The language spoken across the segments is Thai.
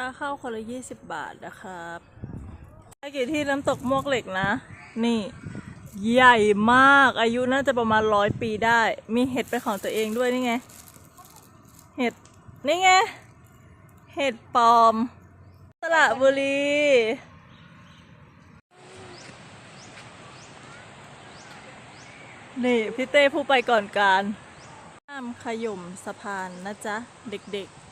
ค่าเข้าคนละยี่สิบบาทนะครับไปกี่ที่น้ำตกมวกเหล็กนะ นี่ ใหญ่มากอายุน่าจะประมาณร้อยปีได้ มีเห็ดเป็นของตัวเองด้วยนี่ไง เห็ด นี่ไง เห็ดปลอม สระบุรีนี่พี่เต้ผู้ไปก่อนการห้ามขย่มสะพานนะจ๊ะ เด็กๆ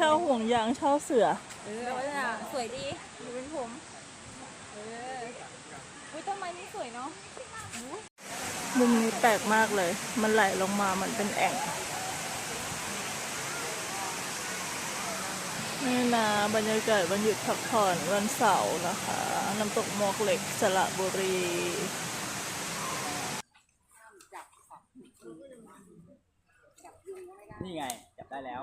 ช่าห่วงยางเช่าเสือ เออแล้วจะสวยดีดูเป็นผม เอออุ้ยต้นไม้นี่สวยเนาะมุมนี้แปลกมากเลย มันไหลลงมา มันเป็นแอ่ง นี่นะบรรยากาศวันหยุดพักผ่อนวันเสาร์นะคะ น้ำตกหมวกเหล็กสระบุรี นี่ไง จับได้แล้ว